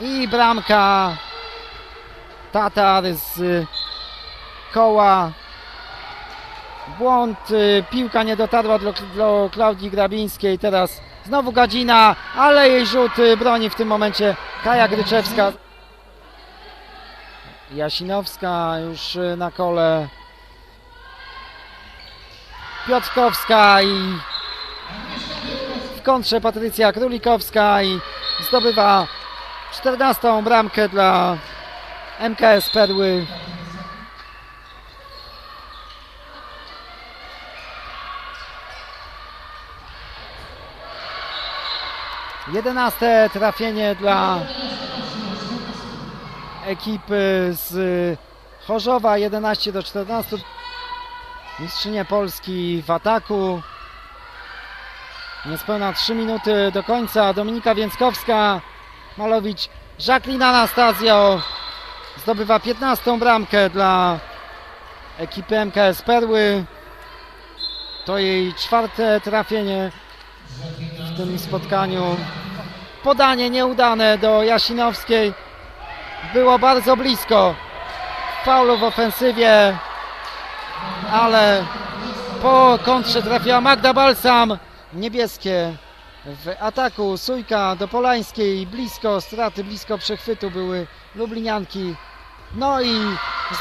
I bramka Tatar z y, koła. Błąd, y, piłka nie dotarła do, do Klaudii Grabińskiej. Teraz znowu Gadzina, ale jej rzut y, broni w tym momencie Kaja Gryczewska. Jasinowska już na kole. Piotrkowska i w kontrze Patrycja Królikowska i zdobywa 14 bramkę dla MKS Perły. Jedenaste trafienie dla ekipy z Chorzowa 11 do 14. Mistrzynie Polski w ataku. Niespełna 3 minuty do końca. Dominika Więckowska, Malowicz, Jacqueline Anastazjo zdobywa 15 bramkę dla ekipy MKS Perły. To jej czwarte trafienie w tym spotkaniu. Podanie nieudane do Jasinowskiej. Było bardzo blisko. Faulu w ofensywie, ale po kontrze trafiła Magda Balsam. Niebieskie w ataku. Sujka do Polańskiej. Blisko straty, blisko przechwytu były Lublinianki. No i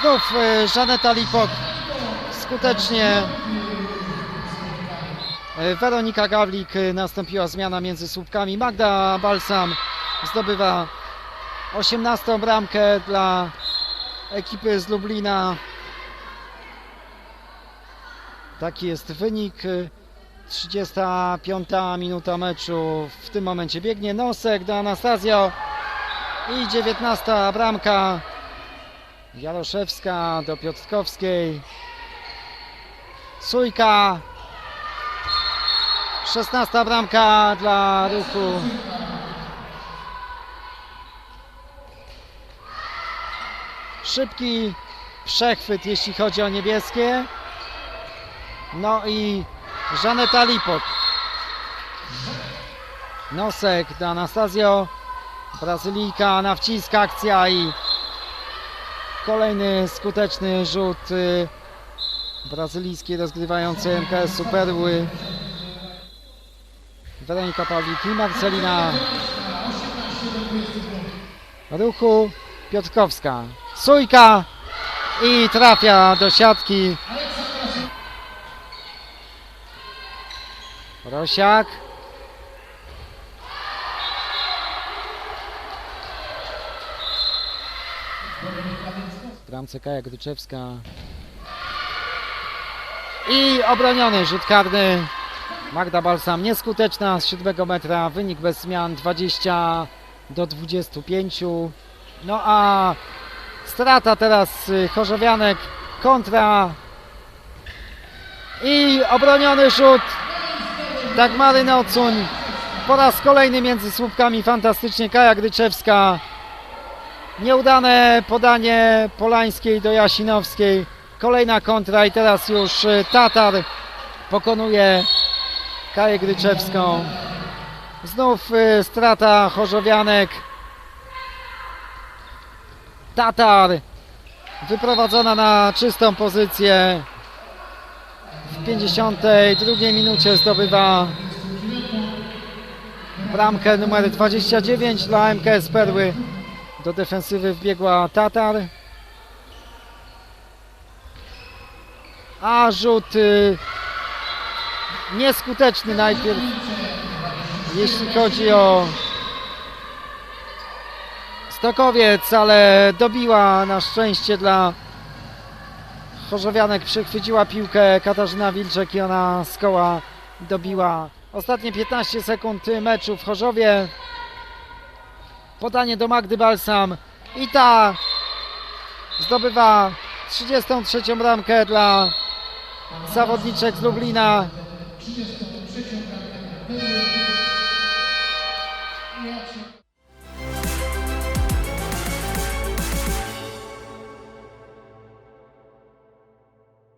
znów e, Żaneta Lipok skutecznie E, Weronika Gawlik, e, nastąpiła zmiana między słupkami. Magda Balsam zdobywa 18 bramkę dla ekipy z Lublina. Taki jest wynik. E, 35 minuta meczu. W tym momencie biegnie Nosek do Anastazjo. I 19 bramka. Jaroszewska do Piotrkowskiej. Sujka 16 bramka dla ruchu. Szybki przechwyt, jeśli chodzi o niebieskie. No i Żaneta Lipok. Nosek do Anastazjo. Brazylijka na wcisk, akcja i kolejny skuteczny rzut y, brazylijskiej rozgrywającej MKS Superły. Weronika Pawlik Marcelina Ruchu Piotrkowska. Sujka i trafia do siatki. Rosiak. W bramce Kaja Gryczewska. I obroniony rzut karny Magda Balsam nieskuteczna z 7 metra, wynik bez zmian 20 do 25. No a strata teraz y, Chorzowianek kontra i obroniony rzut Dagmary Nocuń po raz kolejny między słupkami fantastycznie Kaja Gryczewska nieudane podanie Polańskiej do Jasinowskiej kolejna kontra i teraz już y, Tatar pokonuje Kaję Gryczewską. Znów y, strata Chorzowianek. Tatar wyprowadzona na czystą pozycję. W 52 minucie zdobywa bramkę numer 29 dla MKS Perły. Do defensywy wbiegła Tatar. A rzut y, nieskuteczny najpierw, jeśli chodzi o Stokowiec, ale dobiła na szczęście dla Chorzowianek przychwyciła piłkę Katarzyna Wilczek i ona z koła dobiła. Ostatnie 15 sekund meczu w Chorzowie. Podanie do Magdy Balsam i ta zdobywa 33 bramkę dla zawodniczek z Lublina.